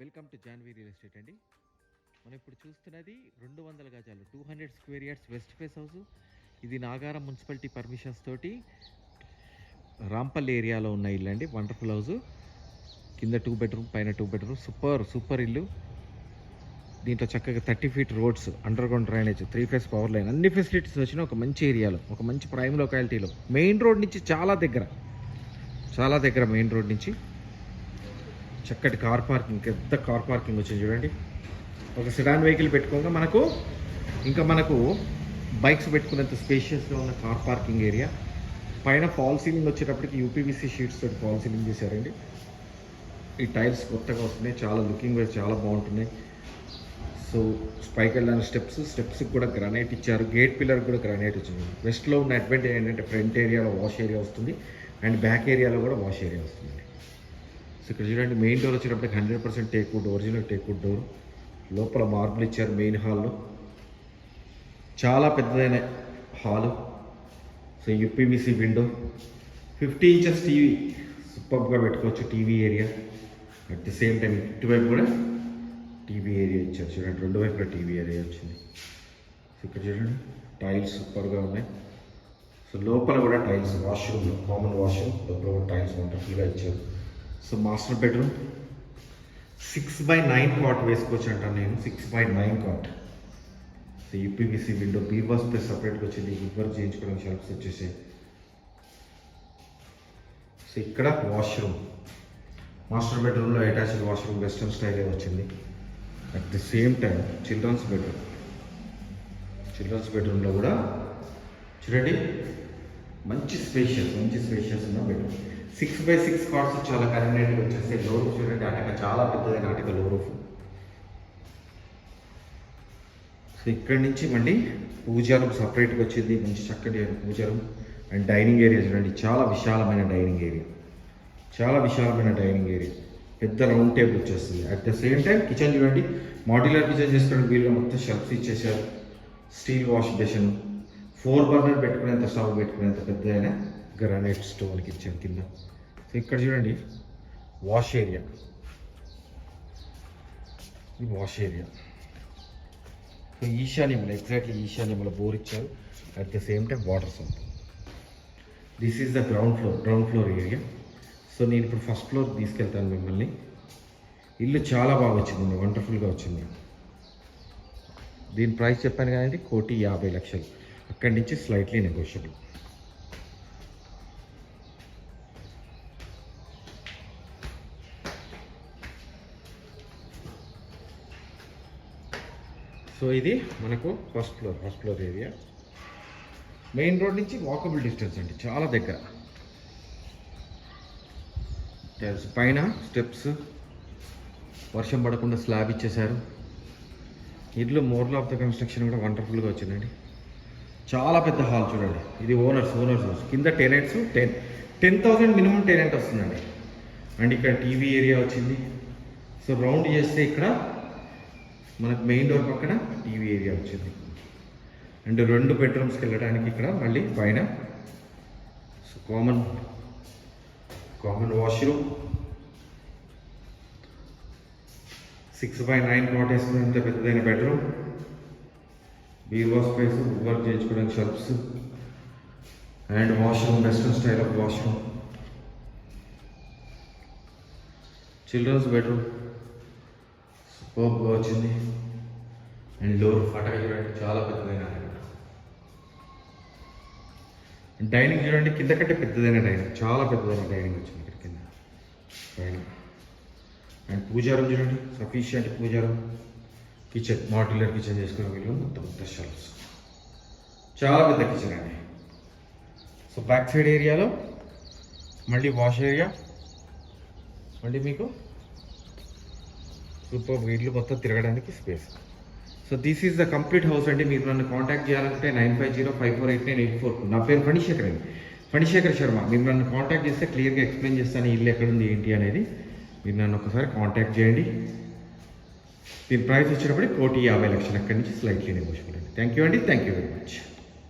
Welcome to Jhanvi real estate అండి. మనం ఇప్పుడు చూస్తున్నది రెండు వందల గజాలు two hundred square yards west face house. ఇది నాగారం మున్సిపాలిటీ పర్మిషన్స్ తోటి రాంపల్లి ఏరియాలో ఉన్న ఇల్లు అండి వండర్ఫుల్ హౌస్. కింద టూ బెడ్రూమ్ పైన టూ బెడ్రూమ్. సూపర్ సూపర్ ఇల్లు. దీంట్లో చక్కగా thirty feet roads underground drainage three phase power line. అన్ని ఫెసిలిటీస్ వచ్చిన ఒక మంచి ఏరియాలో ఒక మంచి ప్రైమ్ లొకాలిటీలో మెయిన్ రోడ్ నుంచి చాలా దగ్గర చాలా దగ్గర మెయిన్ రోడ్ నుంచి. చక్కటి కార్ పార్కింగ్ పెద్ద కార్ పార్కింగ్ వచ్చింది చూడండి. ఒక సిడాన్ వెహికల్ పెట్టుకోగా మనకు ఇంకా మనకు బైక్స్ పెట్టుకునేంత స్పేషియస్గా ఉన్న కార్ పార్కింగ్ ఏరియా పైన ఫాల్ సీలింగ్ వచ్చేటప్పటికి యూపీవీసీ షీట్స్ తోటి ఫాల్ సీలింగ్ చేశారండి. ఈ టైల్స్ కొత్తగా వస్తున్నాయి చాలా లుకింగ్ వైజ్ చాలా బాగుంటున్నాయి. సో పైకి వెళ్ళిన స్టెప్స్ స్టెప్స్కి కూడా గ్రానైట్ ఇచ్చారు. గేట్ పిల్లర్ కూడా గ్రానైట్ వచ్చింది. వెస్ట్లో ఉన్న అడ్వాంటేజ్ ఏంటంటే ఫ్రంట్ ఏరియాలో వాష్ ఏరియా వస్తుంది. అండ్ బ్యాక్ ఏరియాలో కూడా వాష్ ఏరియా వస్తుంది. సో ఇక్కడ చూడండి మెయిన్ డోర్ వచ్చేటప్పటికి hundred percent teakwood original teakwood door లోపల మార్బుల్ ఇచ్చారు మెయిన్ హాల్లో చాలా పెద్దదైన hall so UPVC window fifty inches TV సూపర్గా పెట్టుకోవచ్చు TV area at the same time ఇటువైపు కూడా టీవీ ఏరియా ఇచ్చారు. చూడండి రెండు వైపులా టీవీ ఏరియా వచ్చింది. సో ఇక్కడ చూడండి టైల్స్ సూపర్గా ఉన్నాయి. సో లోపల కూడా టైల్స్ వాష్రూమ్ కామన్ వాష్రూమ్ లోపల కూడా టైల్స్ వండర్ఫుల్గా ఇచ్చారు. So master bedroom. Six by nine cot వేసుకోవచ్చు అంటాను నేను six by nine cot so UPVC window beavers space సపరేట్గా వచ్చింది. వర్క్ చేయించుకోవడానికి షెల్ఫ్స్ వచ్చేసాయి సో ఇక్కడ వాష్రూమ్ మాస్టర్ బెడ్రూమ్లో అటాచ్డ్ వాష్రూమ్ వెస్ట్రన్ స్టైలే వచ్చింది. At the same time children's bedroom children's బెడ్రూమ్లో కూడా చూడండి మంచి స్పేషియస్ మంచి స్పేషియస్ ఉన్న bedroom six by six cots చాలా కన్వీనియంట్గా వచ్చేస్తాయి లో రూఫ్ చూడండి అటక చాలా పెద్దదైన అటక లో రూఫ్ సో ఇక్కడి నుంచి మళ్ళీ పూజారం సపరేట్గా వచ్చింది. మంచి చక్కటి పూజారం. అండ్ డైనింగ్ ఏరియా చూడండి. చాలా విశాలమైన డైనింగ్ ఏరియా చాలా విశాలమైన డైనింగ్ ఏరియా పెద్ద రౌండ్ టేబుల్ వచ్చేస్తుంది. At the same time kitchen చూడండి. మాడ్యులర్ కిచెన్ చేసుకున్న వీళ్ళు మొత్తం షెల్ఫ్స్ ఇచ్చేసారు steel wash basin four burner పెట్టుకునేంత stove పెట్టుకునేంత పెద్దదైన గ్రానైట్ స్టోన్కి ఇచ్చారు కింద. సో ఇక్కడ చూడండి వాష్ ఏరియా. ఇది వాష్ ఏరియా. సో ఈశాన్యంలో ఎగ్జాక్ట్లీ ఈశాన్యంలో బోర్ ఇచ్చారు. At the same time water sump this is the ground floor ground floor area so నేను ఇప్పుడు ఫస్ట్ ఫ్లోర్ తీసుకెళ్తాను మిమ్మల్ని. ఇల్లు చాలా బాగా వచ్చింది వండర్ఫుల్గా వచ్చింది. దీని ప్రైస్ చెప్పాను కానీ కోటి యాభై లక్షలు. అక్కడి నుంచి స్లైట్లీ నెగోషియబుల్ సో ఇది మనకు first floor first floor area main road నుంచి వాకబుల్ డిస్టెన్స్ అండి చాలా దగ్గర. పైన స్టెప్స్ వర్షం పడకుండా స్లాబ్ ఇచ్చేశారు. ఇల్లు మోర్ల్ ఆఫ్ ద కన్స్ట్రక్షన్ కూడా వండర్ఫుల్గా వచ్చిందండి. చాలా పెద్ద హాల్ చూడండి ఇది ఓనర్స్ ఓనర్స్ హౌస్ కింద tenants ten ten thousand minimum tenant వస్తుందండి. అండ్ ఇక్కడ టీవీ ఏరియా వచ్చింది. సో రౌండ్ చేస్తే ఇక్కడ మనకు మెయిన్ డోర్ పక్కన టీవీ ఏరియా వచ్చింది. అండ్ రెండు బెడ్రూమ్స్కి వెళ్ళడానికి ఇక్కడ మళ్ళీ పైన so common common washroom six by nine cot వేసుకునేంత పెద్దదైన బెడ్రూమ్ బీరువా స్పేస్ వర్క్ చేయించుకోవడానికి షర్ప్స్ and washroom western style of washroom children's bedroom సూపర్గా వచ్చింది. అండ్ డోర్ ఫటక చూడండి చాలా పెద్దదైన డైనింగ్ చూడండి కింద కంటే పెద్దదైన డైనింగ్. చాలా పెద్దదైన డైనింగ్ వచ్చింది ఇక్కడ కింద. పైన అండ్ పూజారం చూడండి సఫిషియంట్ పూజారం. కిచెన్ మాడ్యులర్ కిచెన్ చేసుకునే వీళ్ళు మొత్తం మొత్తం చాలా పెద్ద కిచెన్ అండి. సో బ్యాక్ సైడ్ ఏరియాలో మళ్ళీ వాష్ ఏరియా మళ్ళీ మీకు సూపర్ వీళ్ళు మొత్తం తిరగడానికి space so this is the complete house అండి. మీరు నన్ను కాంటాక్ట్ చేయాలంటే nine five zero five four eight nine eight four నా పేరు ఫణిశేఖర్ అండి. ఫణిశేఖర్ శర్మ. మీరు నన్ను కాంటాక్ట్ చేస్తే క్లియర్గా ఎక్స్ప్లెయిన్ చేస్తాను ఇల్లు ఇల్లు ఎక్కడుంది ఏంటి అనేది. మీరు నన్ను ఒకసారి కాంటాక్ట్ చేయండి. దీని ప్రైస్ వచ్చేటప్పుడు కోటి యాభై లక్షలు అక్కడి నుంచి స్లైట్లీ నెగోషియబుల్ అండి. థ్యాంక్ యూ అండి. Thank you very much